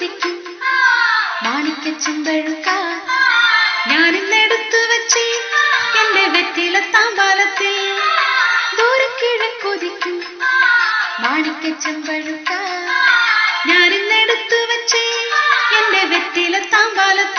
കിഴക്കുതിക്കും മാണിക്ക ചെമ്പഴുക്ക ഞാനിന്നെടുത്തു വെച്ച് എന്റെ വെറ്റില താമ്പാലത്തിൽ ദൂരെ കിഴക്കുതിക്കും മാണിക്ക ചെമ്പഴുക്ക ഞാനിന്നെടുത്തു വെച്ച് എന്റെ വെറ്റില താമ്പാലത്തിൽ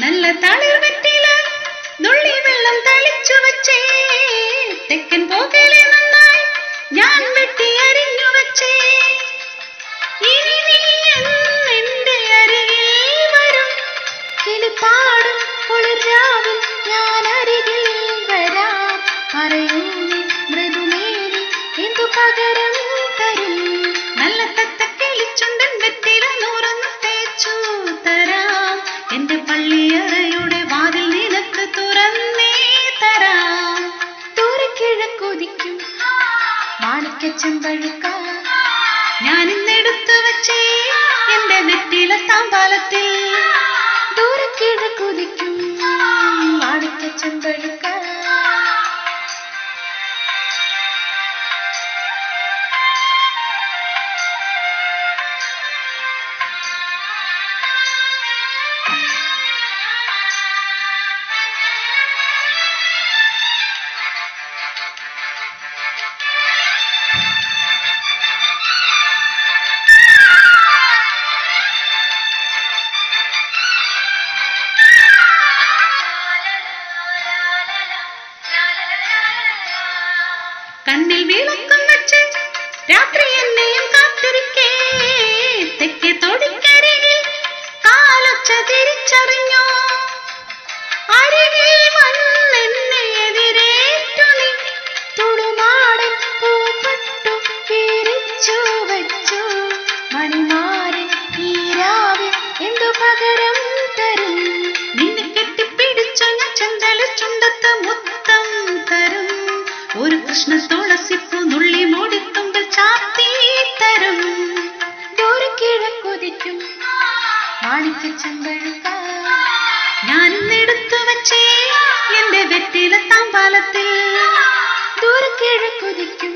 നല്ല താളിൽ വെറ്റില നുള്ളി വെള്ളം തളിച്ചു വച്ചേ തെക്കൻ പോകലെ നന്നായി ഞാൻ മാണിക്ക ചെമ്പഴുക്ക ഞാൻ ഇന്നെടുത്തു വച്ചേ എന്റെ നെറ്റിയിലെ താമ്പാലത്തിൽ ദൂരെ കുതിക്കും. മാണിക്ക ചെമ്പഴുക്ക കണ്ണിൽ വിളക്കം വെച്ച് രാത്രി എന്നെയും കാത്തിരിക്കേ. തെക്കേ തൊടിക്കരികിൽ കാലൊച്ച തിരിച്ചറിഞ്ഞോ? അരികിൽ വന്നെന്നെ എതിരേറ്റു നീ തുടുമാടൻ പൂപ്പട്ടു വച്ചു? ഞാൻ ഇന്നെടുത്തു വച്ചേ എന്റെ വെറ്റില താമ്പാലത്തിൽ. ദൂരെ കിഴക്കൊതിക്കും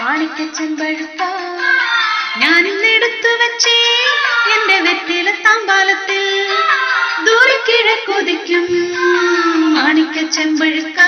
മാണിക്ക ചെമ്പഴുക്ക ഞാൻ ഇന്നെടുത്തു വച്ചേ എന്റെ വെറ്റില താമ്പാലത്തിൽ. ദൂരെ കിഴക്കൊതിക്കും മാണിക്ക ചെമ്പഴുക്ക